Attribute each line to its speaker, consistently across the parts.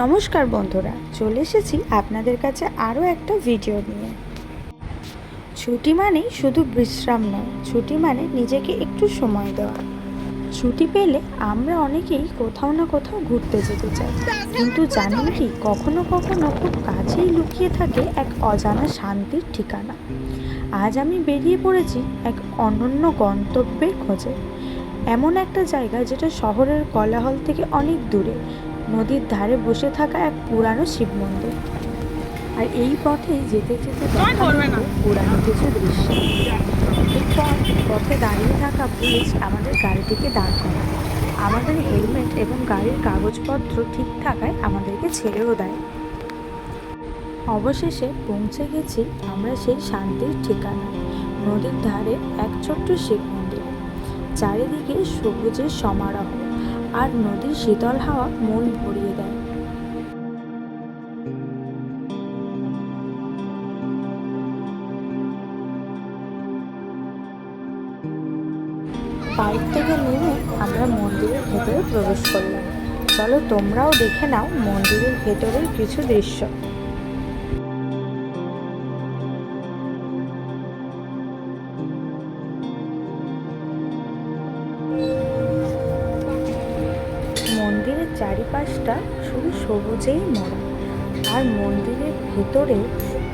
Speaker 1: নমস্কার বন্ধুরা, চলে এসেছি আপনাদের কাছে আরও একটা ভিডিও নিয়ে। ছুটি মানেই শুধু বিশ্রাম নয়, ছুটি মানে নিজেকে একটু সময় দেওয়া। ছুটি পেলে আমরা অনেকেই কোথাও না কোথাও ঘুরতে যেতে চাই। কিন্তু জানেন কি, কখনো কখনো খুব কাছেই লুকিয়ে থাকে এক অজানা শান্তির ঠিকানা। আজ আমি বেরিয়ে পড়েছি এক অনন্য গন্তব্যের খোঁজে। এমন একটা জায়গা যেটা শহরের কোলাহল থেকে অনেক দূরে নদীর ধারে বসে থাকা এক পুরানো শিব মন্দির। আর এই পথে যেতে যেতে পুরানো কিছু দৃশ্য। এরপর পথে দাঁড়িয়ে থাকা পুলিশ আমাদের গাড়িটিকে দাঁড় করায়। আমাদের হেলমেট এবং গাড়ির কাগজপত্র ঠিক থাকায় আমাদেরকে ছেড়েও দেয়। অবশেষে পৌঁছে গেছি আমরা সেই শান্তির ঠিকানায় নদীর ধারে এক ছোট্ট শিব মন্দির। চারিদিকে সবুজের সমারোহ। আর নদীর শীতল হাওয়া মন ভরিয়ে দেয়। বাইক থেকে নেমে আমরা মন্দিরের ভেতরে প্রবেশ করলাম। চলো তোমরাও দেখে নাও মন্দিরের ভেতরের কিছু দৃশ্য। চারিপাশটা শুধু সবুজেই মোড়া। আর মন্দিরের ভেতরে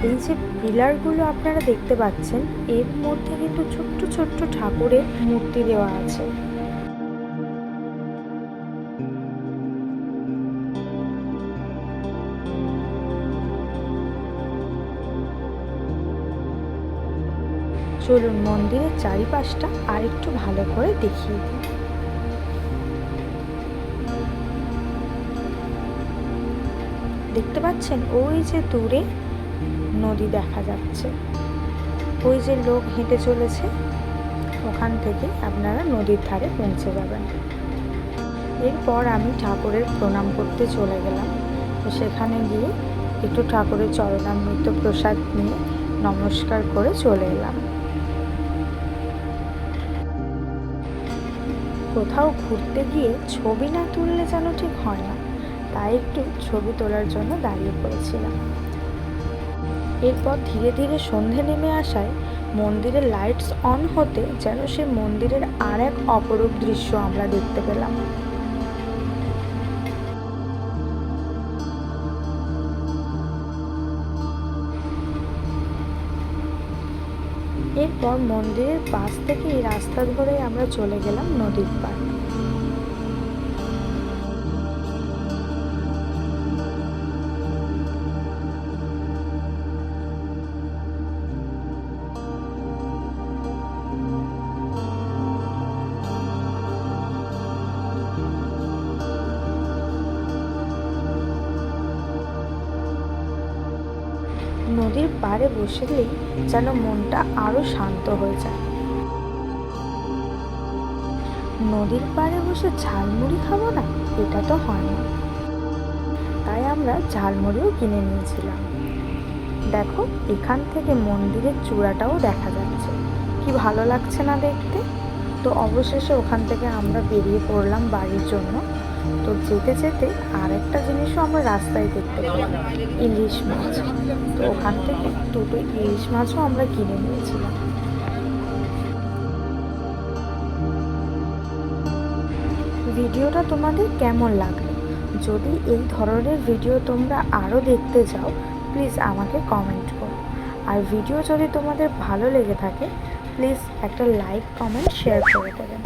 Speaker 1: এই যে পিলারগুলো আপনারা দেখতে পাচ্ছেন, এর মধ্যে কিন্তু ছোট্ট ছোট্ট ঠাকুরের মূর্তি দেওয়া আছে। চলুন মন্দিরের চারিপাশটা আর একটু ভালো করে দেখিয়ে দিই। দেখতে পাচ্ছেন? ওই যে দূরে নদী দেখা যাচ্ছে। ওই যে লোক হেঁটে চলেছে, ওখান থেকে আপনারা নদীর ধারে পৌঁছে যাবেন। এরপর আমি ঠাকুরের প্রণাম করতে চলে গেলাম। তো সেখানে গিয়ে একটু ঠাকুরের চরণামৃত প্রসাদ নিয়ে নমস্কার করে চলে এলাম। কোথাও ঘুরতে গিয়ে ছবি না তুললে যেন ঠিক হয় না। তাই একটু ছবি তোলার জন্য দাঁড়িয়ে পড়েছিলাম। এরপর ধীরে ধীরে সন্ধে নেমে আসায় মন্দিরের লাইটস অন হতে যেন সে মন্দিরের আর এক অপরূপ দৃশ্য আমরা দেখতে পেলাম। এরপর মন্দিরের পাশ থেকে এই রাস্তা ধরে আমরা চলে গেলাম নদীর পাড়। নদীর পাড়ে বসলেই যেন মনটা আরও শান্ত হয়ে যায়। নদীর পাড়ে বসে ঝালমুড়ি খাব না? এটা তো হয় না। তাই আমরা ঝালমুড়িও কিনে নিয়েছিলাম। দেখো, এখান থেকে মন্দিরের চূড়াটাও দেখা যাচ্ছে। কি ভালো লাগছে না দেখতে? তো অবশেষে ওখান থেকে আমরা বেরিয়ে পড়লাম বাড়ির জন্য। তো যেতে যেতে আর একটা জিনিসও আমরা রাস্তায় দেখতে পেলাম ইলিশ মাছ। তো ওখান থেকে দুটো ইলিশ মাছও আমরা কিনে নিয়েছিলাম। ভিডিওটা তোমাদের কেমন লাগল? যদি এই ধরনের ভিডিও তোমরা আরও দেখতে চাও, প্লিজ আমাকে কমেন্ট করো। আর ভিডিও যদি তোমাদের ভালো লেগে থাকে, প্লিজ একটা লাইক, কমেন্ট শেয়ার করে দেবেন।